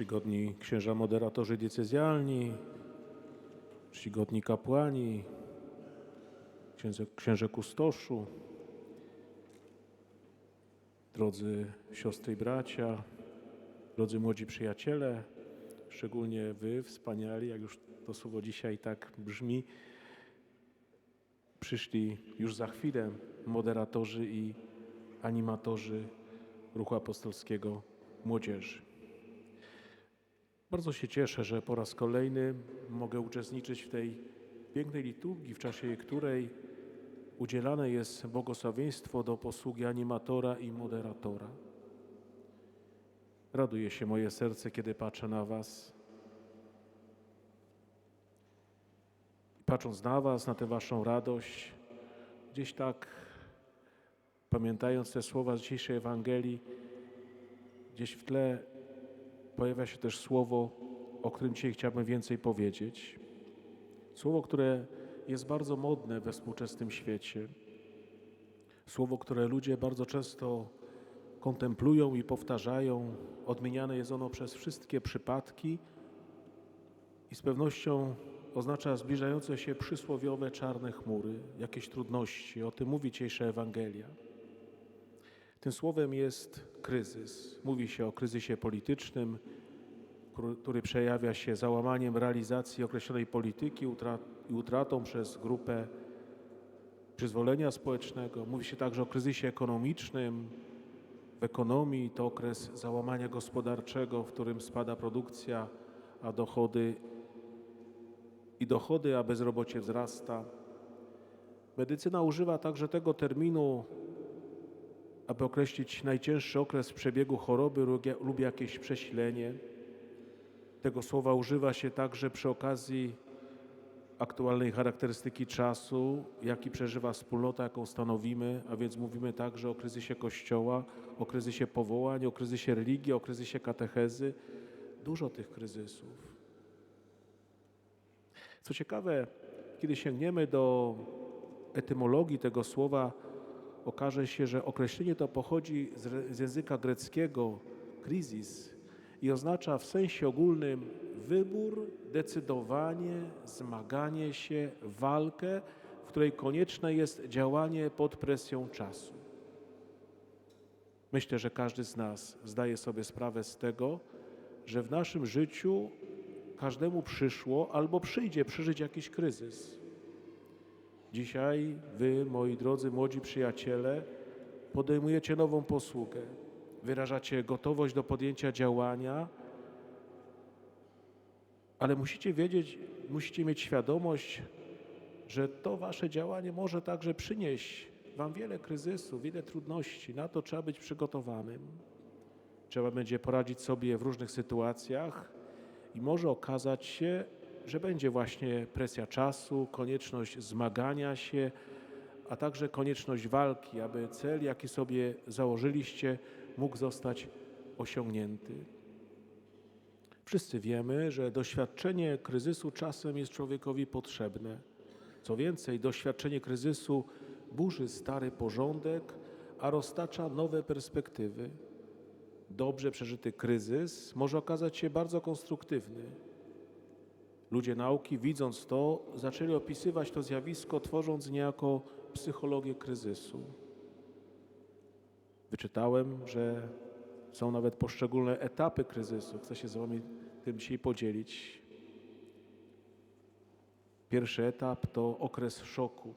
czcigodni księża moderatorzy diecezjalni, czcigodni kapłani, księże, księże kustoszu, drodzy siostry i bracia, drodzy młodzi przyjaciele, szczególnie wy, wspaniali, jak już to słowo dzisiaj tak brzmi, przyszli już za chwilę moderatorzy i animatorzy Ruchu Apostolskiego Młodzieży. Bardzo się cieszę, że po raz kolejny mogę uczestniczyć w tej pięknej liturgii, w czasie której udzielane jest błogosławieństwo do posługi animatora i moderatora. Raduje się moje serce, kiedy patrzę na Was. Patrząc na Was, na tę Waszą radość, gdzieś tak, pamiętając te słowa z dzisiejszej Ewangelii, gdzieś w tle pojawia się też słowo, o którym dzisiaj chciałbym więcej powiedzieć. Słowo, które jest bardzo modne we współczesnym świecie. Słowo, które ludzie bardzo często kontemplują i powtarzają. Odmieniane jest ono przez wszystkie przypadki i z pewnością oznacza zbliżające się przysłowiowe czarne chmury, jakieś trudności. O tym mówi dzisiejsza Ewangelia. Tym słowem jest kryzys. Mówi się o kryzysie politycznym, który przejawia się załamaniem realizacji określonej polityki i utratą przez grupę przyzwolenia społecznego. Mówi się także o kryzysie ekonomicznym. W ekonomii to okres załamania gospodarczego, w którym spada produkcja, a dochody i dochody, a bezrobocie wzrasta. Medycyna używa także tego terminu aby określić najcięższy okres przebiegu choroby lub jakieś przesilenie. Tego słowa używa się także przy okazji aktualnej charakterystyki czasu, jaki przeżywa wspólnota, jaką stanowimy, a więc mówimy także o kryzysie Kościoła, o kryzysie powołań, o kryzysie religii, o kryzysie katechezy. Dużo tych kryzysów. Co ciekawe, kiedy sięgniemy do etymologii tego słowa, okaże się, że określenie to pochodzi z, języka greckiego kryzys i oznacza w sensie ogólnym wybór, decydowanie, zmaganie się, walkę, w której konieczne jest działanie pod presją czasu. Myślę, że każdy z nas zdaje sobie sprawę z tego, że w naszym życiu każdemu przyszło albo przyjdzie przeżyć jakiś kryzys. Dzisiaj wy, moi drodzy młodzi przyjaciele, podejmujecie nową posługę. Wyrażacie gotowość do podjęcia działania, ale musicie wiedzieć, musicie mieć świadomość, że to wasze działanie może także przynieść wam wiele kryzysów, wiele trudności. Na to trzeba być przygotowanym. Trzeba będzie poradzić sobie w różnych sytuacjach i może okazać się, że będzie właśnie presja czasu, konieczność zmagania się, a także konieczność walki, aby cel, jaki sobie założyliście, mógł zostać osiągnięty. Wszyscy wiemy, że doświadczenie kryzysu czasem jest człowiekowi potrzebne. Co więcej, doświadczenie kryzysu burzy stary porządek, a roztacza nowe perspektywy. Dobrze przeżyty kryzys może okazać się bardzo konstruktywny Ludzie nauki, widząc to, zaczęli opisywać to zjawisko, tworząc niejako psychologię kryzysu. Wyczytałem, że są nawet poszczególne etapy kryzysu. Chcę się z Wami tym dzisiaj podzielić. Pierwszy etap to okres szoku,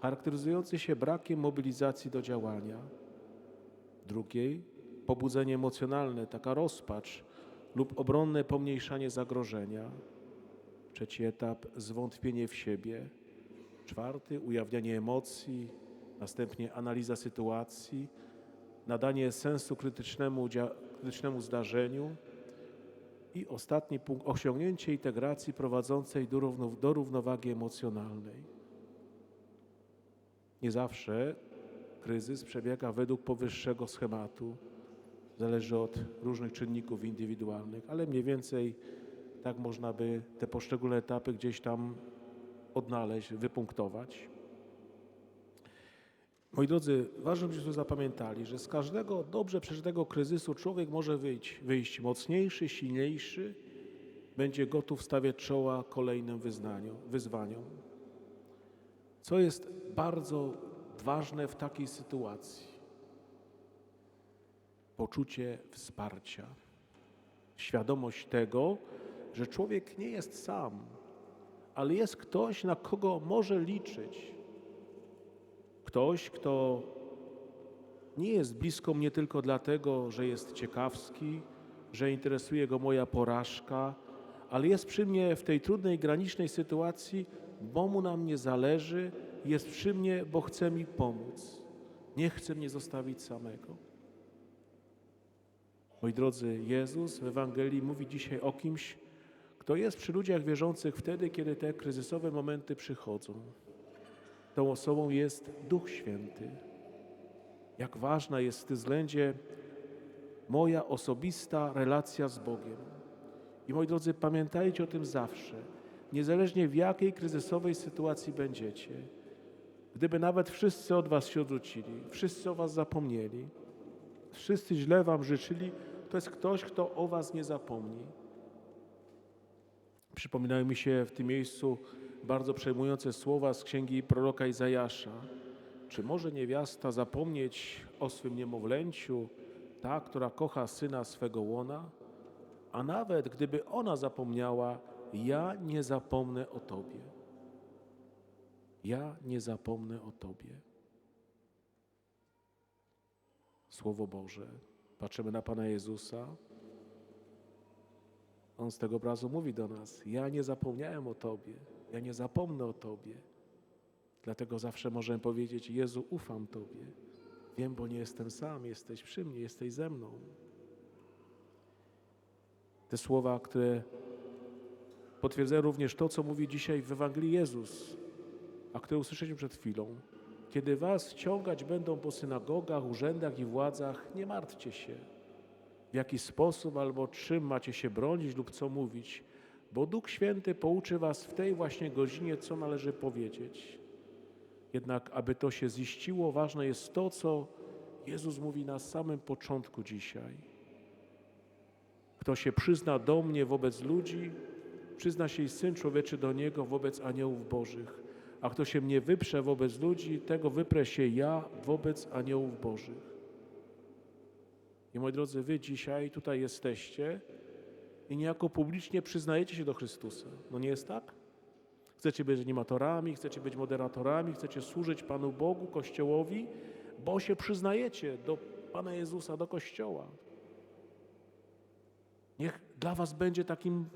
charakteryzujący się brakiem mobilizacji do działania. Drugiej pobudzenie emocjonalne, taka rozpacz lub obronne pomniejszanie zagrożenia. Trzeci etap zwątpienie w siebie. Czwarty ujawnianie emocji, następnie analiza sytuacji, nadanie sensu krytycznemu, krytycznemu zdarzeniu i ostatni punkt osiągnięcie integracji prowadzącej do, do równowagi emocjonalnej. Nie zawsze kryzys przebiega według powyższego schematu. Zależy od różnych czynników indywidualnych, ale mniej więcej tak można by te poszczególne etapy gdzieś tam odnaleźć, wypunktować. Moi drodzy, ważne, byśmy zapamiętali, że z każdego dobrze przeżytego kryzysu człowiek może wyjść, wyjść mocniejszy, silniejszy, będzie gotów stawiać czoła kolejnym wyznaniom, wyzwaniom. Co jest bardzo ważne w takiej sytuacji? Poczucie wsparcia, świadomość tego, że człowiek nie jest sam, ale jest ktoś, na kogo może liczyć. Ktoś, kto nie jest blisko mnie tylko dlatego, że jest ciekawski, że interesuje go moja porażka, ale jest przy mnie w tej trudnej, granicznej sytuacji, bo mu na mnie zależy, jest przy mnie, bo chce mi pomóc. Nie chce mnie zostawić samego. Moi drodzy, Jezus w Ewangelii mówi dzisiaj o kimś, kto jest przy ludziach wierzących wtedy, kiedy te kryzysowe momenty przychodzą. Tą osobą jest Duch Święty. Jak ważna jest w tym względzie moja osobista relacja z Bogiem. I moi drodzy, pamiętajcie o tym zawsze, niezależnie w jakiej kryzysowej sytuacji będziecie. Gdyby nawet wszyscy od Was się odwrócili, wszyscy o Was zapomnieli, wszyscy źle Wam życzyli, to jest ktoś, kto o Was nie zapomni. Przypominają mi się w tym miejscu bardzo przejmujące słowa z księgi proroka Izajasza. Czy może niewiasta zapomnieć o swym niemowlęciu, ta, która kocha syna swego łona? A nawet gdyby ona zapomniała, ja nie zapomnę o Tobie. Ja nie zapomnę o Tobie. Słowo Boże. Patrzymy na Pana Jezusa. On z tego obrazu mówi do nas: Ja nie zapomniałem o Tobie, ja nie zapomnę o Tobie. Dlatego zawsze możemy powiedzieć: Jezu, ufam Tobie. Wiem, bo nie jestem sam, jesteś przy mnie, jesteś ze mną. Te słowa, które potwierdzają również to, co mówi dzisiaj w Ewangelii Jezus, a które usłyszeliśmy przed chwilą. Kiedy was ściągać będą po synagogach, urzędach i władzach, nie martwcie się, w jaki sposób albo czym macie się bronić lub co mówić, bo Duch Święty pouczy was w tej właśnie godzinie, co należy powiedzieć. Jednak, aby to się ziściło, ważne jest to, co Jezus mówi na samym początku dzisiaj. Kto się przyzna do mnie wobec ludzi, przyzna się i Syn Człowieczy do Niego wobec aniołów bożych. A kto się mnie wyprze wobec ludzi, tego wyprę się ja wobec aniołów bożych. I moi drodzy, wy dzisiaj tutaj jesteście i niejako publicznie przyznajecie się do Chrystusa. No nie jest tak? Chcecie być animatorami, chcecie być moderatorami, chcecie służyć Panu Bogu, Kościołowi, bo się przyznajecie do Pana Jezusa, do Kościoła. Niech dla Was będzie takim,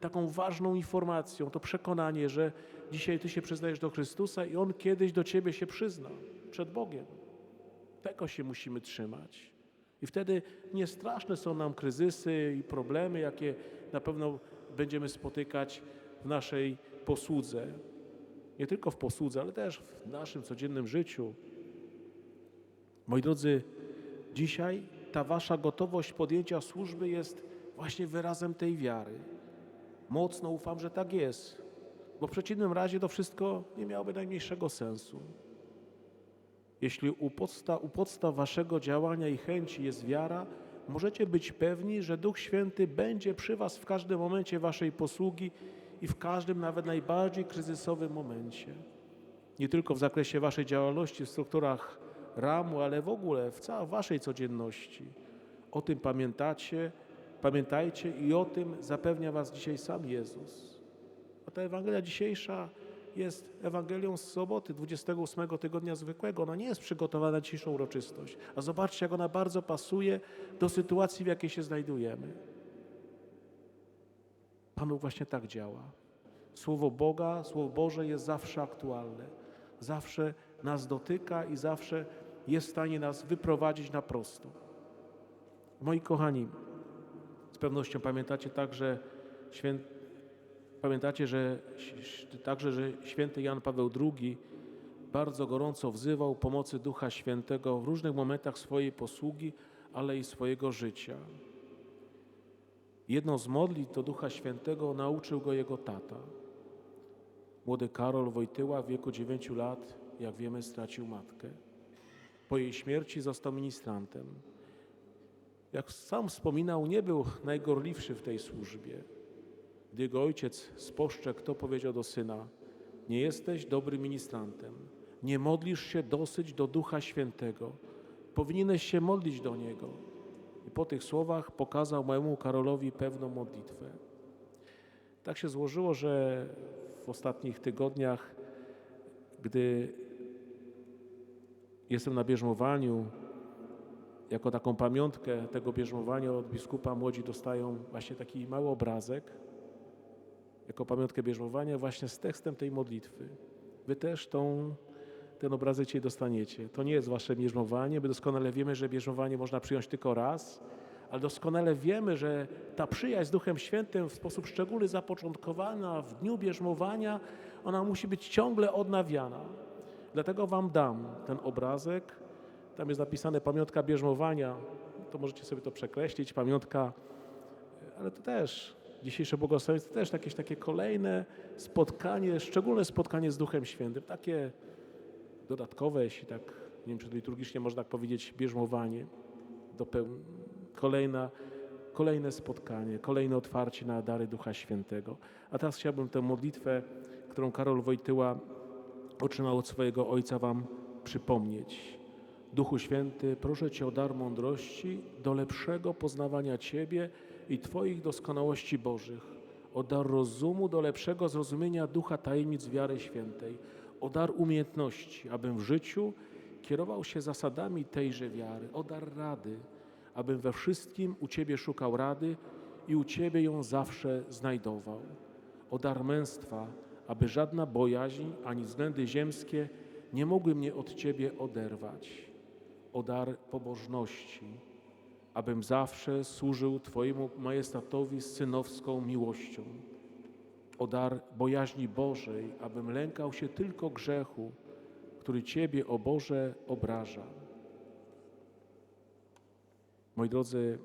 taką ważną informacją to przekonanie, że dzisiaj Ty się przyznajesz do Chrystusa i On kiedyś do Ciebie się przyzna przed Bogiem. Tego się musimy trzymać. I wtedy nie straszne są nam kryzysy i problemy, jakie na pewno będziemy spotykać w naszej posłudze. Nie tylko w posłudze, ale też w naszym codziennym życiu. Moi drodzy, dzisiaj ta Wasza gotowość podjęcia służby jest właśnie wyrazem tej wiary. Mocno ufam, że tak jest, bo w przeciwnym razie to wszystko nie miałoby najmniejszego sensu. Jeśli u podstaw, u podstaw Waszego działania i chęci jest wiara, możecie być pewni, że Duch Święty będzie przy Was w każdym momencie Waszej posługi i w każdym, nawet najbardziej kryzysowym momencie. Nie tylko w zakresie Waszej działalności w strukturach ramu, ale w ogóle w całej Waszej codzienności. O tym pamiętacie, pamiętajcie i o tym zapewnia Was dzisiaj sam Jezus. A ta Ewangelia dzisiejsza jest Ewangelią z soboty, 28 tygodnia zwykłego. Ona nie jest przygotowana na dzisiejszą uroczystość. A zobaczcie, jak ona bardzo pasuje do sytuacji, w jakiej się znajdujemy. Pan Bóg właśnie tak działa. Słowo Boga, Słowo Boże jest zawsze aktualne. Zawsze nas dotyka i zawsze jest w stanie nas wyprowadzić na prosto. Moi kochani, z pewnością pamiętacie także święty Pamiętacie, że także, że święty Jan Paweł II bardzo gorąco wzywał pomocy Ducha Świętego w różnych momentach swojej posługi, ale i swojego życia. Jedną z modlitw do Ducha Świętego nauczył go jego tata. Młody Karol Wojtyła w wieku 9 lat, jak wiemy, stracił matkę. Po jej śmierci został ministrantem. Jak sam wspominał, nie był najgorliwszy w tej służbie. Gdy jego ojciec spostrzegł, to powiedział do syna: Nie jesteś dobrym ministrantem. Nie modlisz się dosyć do Ducha Świętego. Powinieneś się modlić do niego. I po tych słowach pokazał mojemu Karolowi pewną modlitwę. Tak się złożyło, że w ostatnich tygodniach, gdy jestem na bierzmowaniu, jako taką pamiątkę tego bierzmowania od biskupa młodzi dostają właśnie taki mały obrazek, jako pamiątkę bierzmowania właśnie z tekstem tej modlitwy. Wy też tą, ten obrazek dzisiaj dostaniecie. To nie jest wasze bierzmowanie, my doskonale wiemy, że bierzmowanie można przyjąć tylko raz, ale doskonale wiemy, że ta przyjaźń z Duchem Świętym w sposób szczególny zapoczątkowana w dniu bierzmowania, ona musi być ciągle odnawiana. Dlatego wam dam ten obrazek. Tam jest napisane pamiątka bierzmowania. To możecie sobie to przekreślić, pamiątka, ale to też dzisiejsze błogosławieństwo też jakieś takie kolejne spotkanie, szczególne spotkanie z Duchem Świętym, takie dodatkowe, jeśli tak, nie wiem, czy liturgicznie można tak powiedzieć, bierzmowanie, dopeł- kolejna, kolejne spotkanie, kolejne otwarcie na dary Ducha Świętego. A teraz chciałbym tę modlitwę, którą Karol Wojtyła otrzymał od swojego ojca wam przypomnieć. Duchu Święty, proszę Cię o dar mądrości do lepszego poznawania Ciebie i Twoich doskonałości Bożych, o dar rozumu do lepszego zrozumienia ducha tajemnic wiary świętej, o dar umiejętności, abym w życiu kierował się zasadami tejże wiary, o dar rady, abym we wszystkim u Ciebie szukał rady i u Ciebie ją zawsze znajdował, o dar męstwa, aby żadna bojaźń ani względy ziemskie nie mogły mnie od Ciebie oderwać, o dar pobożności, abym zawsze służył Twojemu majestatowi z synowską miłością, o dar bojaźni Bożej, abym lękał się tylko grzechu, który Ciebie, o Boże, obraża. Moi drodzy,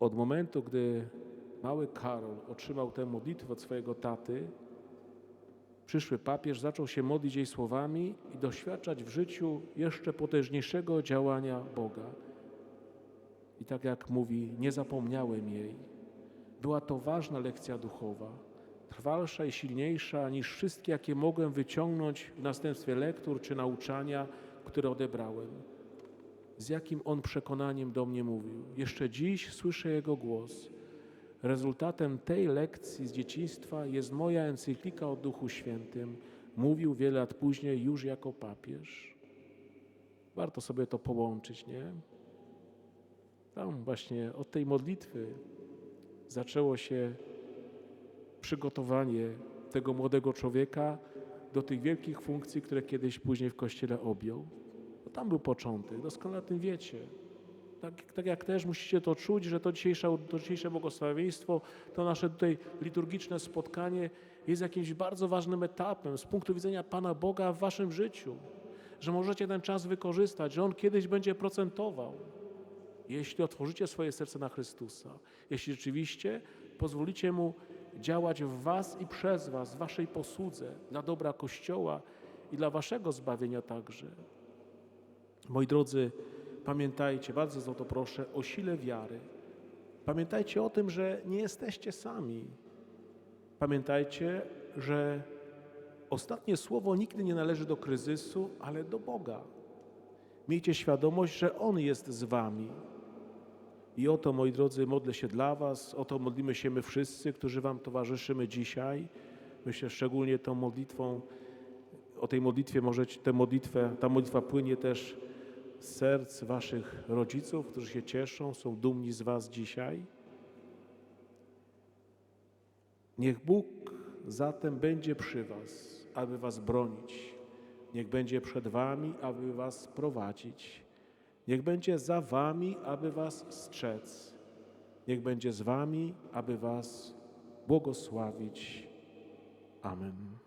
od momentu, gdy mały Karol otrzymał tę modlitwę od swojego taty, przyszły papież zaczął się modlić jej słowami i doświadczać w życiu jeszcze potężniejszego działania Boga. I tak jak mówi, nie zapomniałem jej. Była to ważna lekcja duchowa, trwalsza i silniejsza niż wszystkie, jakie mogłem wyciągnąć w następstwie lektur czy nauczania, które odebrałem. Z jakim on przekonaniem do mnie mówił. Jeszcze dziś słyszę jego głos. Rezultatem tej lekcji z dzieciństwa jest moja encyklika o Duchu Świętym. Mówił wiele lat później już jako papież. Warto sobie to połączyć, nie? Tam właśnie od tej modlitwy zaczęło się przygotowanie tego młodego człowieka do tych wielkich funkcji, które kiedyś później w Kościele objął. Bo tam był początek, doskonale o tym wiecie. Tak, tak jak też musicie to czuć, że to dzisiejsze, to dzisiejsze błogosławieństwo, to nasze tutaj liturgiczne spotkanie jest jakimś bardzo ważnym etapem z punktu widzenia Pana Boga w waszym życiu. Że możecie ten czas wykorzystać, że On kiedyś będzie procentował, jeśli otworzycie swoje serce na Chrystusa. Jeśli rzeczywiście pozwolicie Mu działać w was i przez was, w waszej posłudze, dla dobra Kościoła i dla waszego zbawienia także. Moi drodzy, pamiętajcie, bardzo za to proszę, o sile wiary. Pamiętajcie o tym, że nie jesteście sami. Pamiętajcie, że ostatnie słowo nigdy nie należy do kryzysu, ale do Boga. Miejcie świadomość, że On jest z wami. I o to, moi drodzy, modlę się dla Was, o to modlimy się my wszyscy, którzy Wam towarzyszymy dzisiaj. Myślę szczególnie tą modlitwą, o tej modlitwie możecie, tę modlitwę, ta modlitwa płynie też serc Waszych rodziców, którzy się cieszą, są dumni z Was dzisiaj. Niech Bóg zatem będzie przy Was, aby Was bronić. Niech będzie przed Wami, aby Was prowadzić. Niech będzie za Wami, aby Was strzec. Niech będzie z Wami, aby Was błogosławić. Amen.